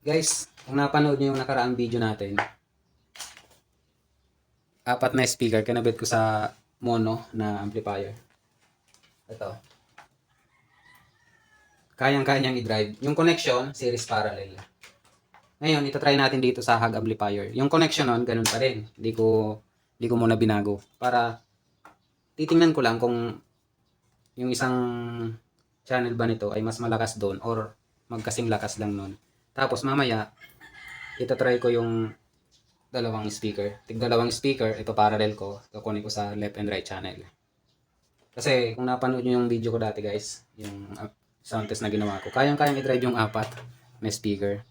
Guys, kung napanood niyo yung nakaraang video natin, apat na speaker kinabit ko sa mono na amplifier. Ito. Kayang-kayang i-drive. Yung connection, series parallel. Ngayon, itatry natin dito sa hug amplifier. Yung connection nun, ganun pa rin. Hindi ko, hindi ko muna binago. Para titingnan ko lang kung yung isang channel ba nito ay mas malakas doon or magkasing lakas lang nun. Tapos mamaya, itatry ko yung dalawang speaker. Tig dalawang speaker, ito parallel ko. Kukunin ko sa left and right channel. Kasi kung napanood nyo yung video ko dati guys, yung uh, sound test na ginawa ko, kayang-kayang i-drive yung apat na speaker.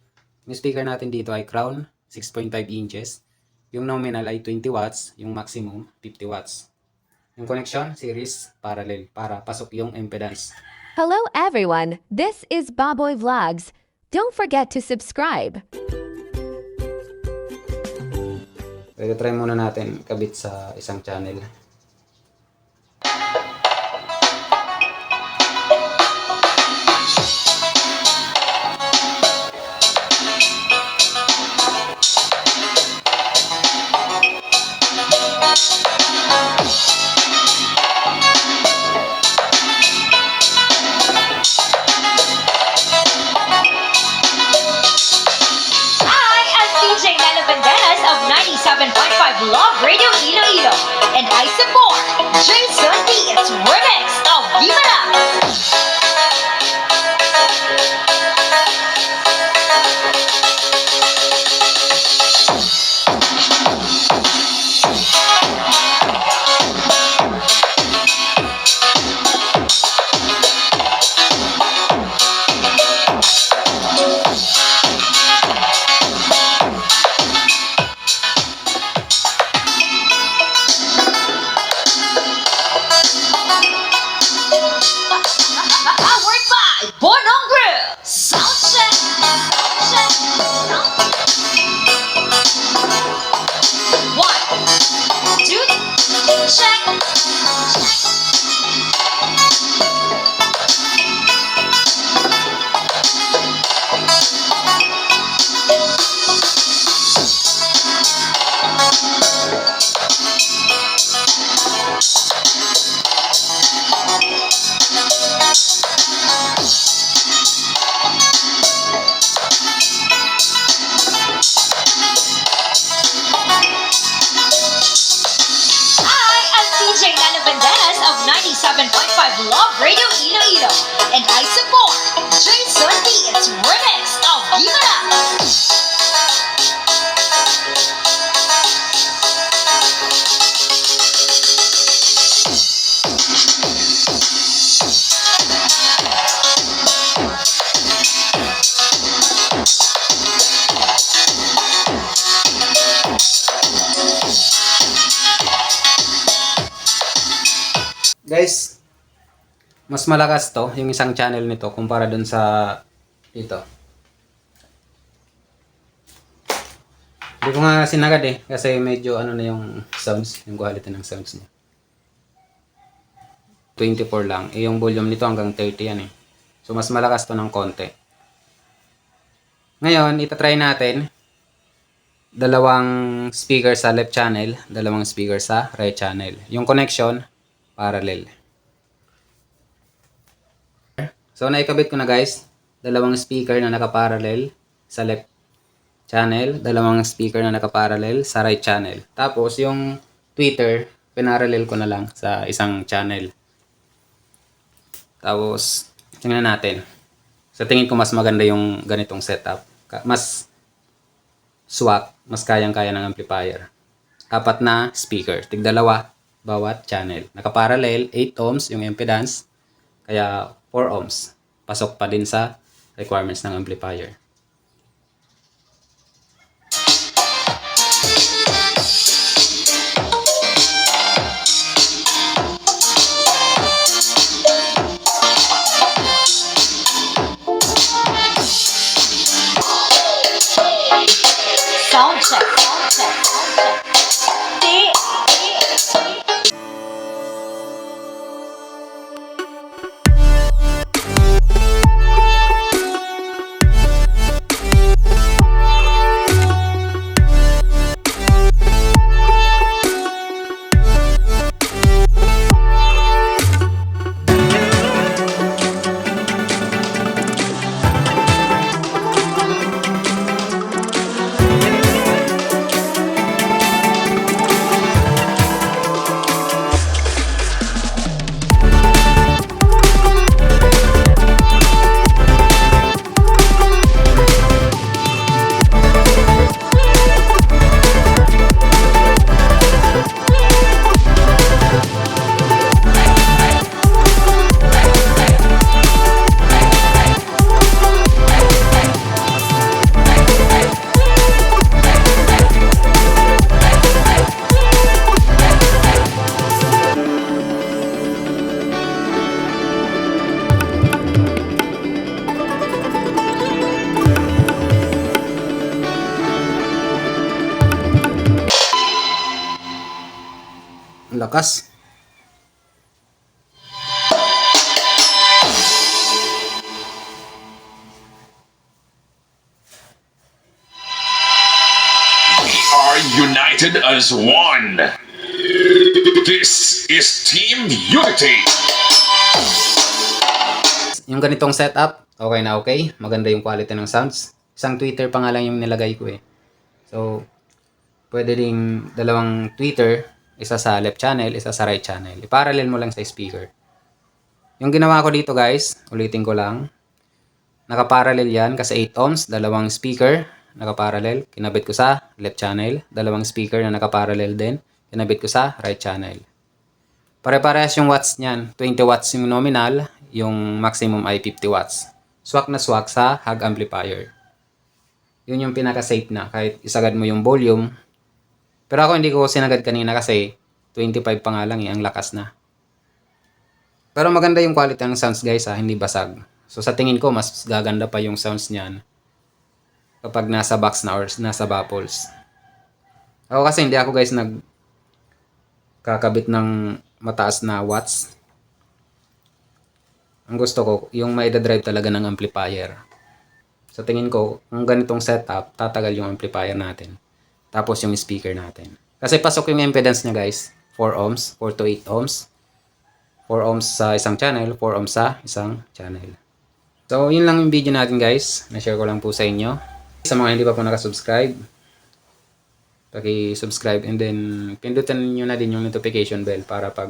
Yung speaker natin dito ay Crown, 6.5 inches. Yung nominal ay 20 watts, yung maximum 50 watts. Yung connection, series, parallel, para pasok yung impedance. Hello everyone, this is Baboy Vlogs. Don't forget to subscribe. Ito try muna natin kabit sa isang channel. Of 97.5 Love Radio Iloilo. And I support Jason Beats remix of Give It Up. 107.5 Love Radio Ilo Ilo. Guys, mas malakas to, yung isang channel nito, kumpara dun sa dito. Hindi ko nga sinagad eh, kasi medyo ano na yung sounds, yung quality ng sounds niya. 24 lang. Eh, yung volume nito hanggang 30 yan eh. So, mas malakas to ng konti. Ngayon, itatry natin dalawang speaker sa left channel, dalawang speaker sa right channel. Yung connection, parallel. So, naikabit ko na guys, dalawang speaker na nakaparallel sa left channel, dalawang speaker na nakaparallel sa right channel. Tapos, yung Twitter, pinarallel ko na lang sa isang channel. Tapos, tingnan natin. Sa tingin ko mas maganda yung ganitong setup. Mas swak, mas kayang-kaya ng amplifier. Apat na speaker, tig dalawa bawat channel. Nakaparallel, 8 ohms yung impedance, kaya 4 ohms. Pasok pa din sa requirements ng amplifier. Sound check. Sound check. Sound check. Ti- lakas. We are united as one. This is Team Unity. Yung ganitong setup, okay na okay. Maganda yung quality ng sounds. Isang tweeter pa nga lang yung nilagay ko eh. So, pwede ding dalawang tweeter, isa sa left channel, isa sa right channel. I-parallel mo lang sa speaker. Yung ginawa ko dito guys, ulitin ko lang. Nakaparallel yan kasi 8 ohms, dalawang speaker, nakaparallel. Kinabit ko sa left channel, dalawang speaker na nakaparallel din. Kinabit ko sa right channel. Pare-parehas yung watts niyan. 20 watts yung nominal, yung maximum ay 50 watts. Swak na swak sa hug amplifier. Yun yung pinaka-safe na. Kahit isagad mo yung volume. Pero ako hindi ko sinagad kanina kasi 25 pa nga lang eh, ang lakas na. Pero maganda yung quality ng sounds guys ha, hindi basag. So sa tingin ko, mas gaganda pa yung sounds niyan kapag nasa box na or nasa baffles. Ako kasi hindi ako guys nag kakabit ng mataas na watts. Ang gusto ko, yung maida-drive talaga ng amplifier. Sa tingin ko, kung ganitong setup, tatagal yung amplifier natin. Tapos yung speaker natin. Kasi pasok yung impedance niya guys. 4 ohms, 4 to 8 ohms. 4 ohms sa isang channel, 4 ohms sa isang channel. So, yun lang yung video natin guys. Na-share ko lang po sa inyo. Sa mga hindi pa po nakasubscribe, paki-subscribe and then pindutan nyo na din yung notification bell para pag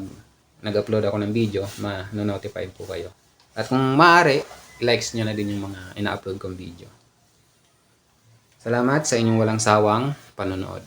nag-upload ako ng video, ma-notify po kayo. At kung maaari, likes nyo na din yung mga ina-upload kong video. Salamat sa inyong walang sawang panonood.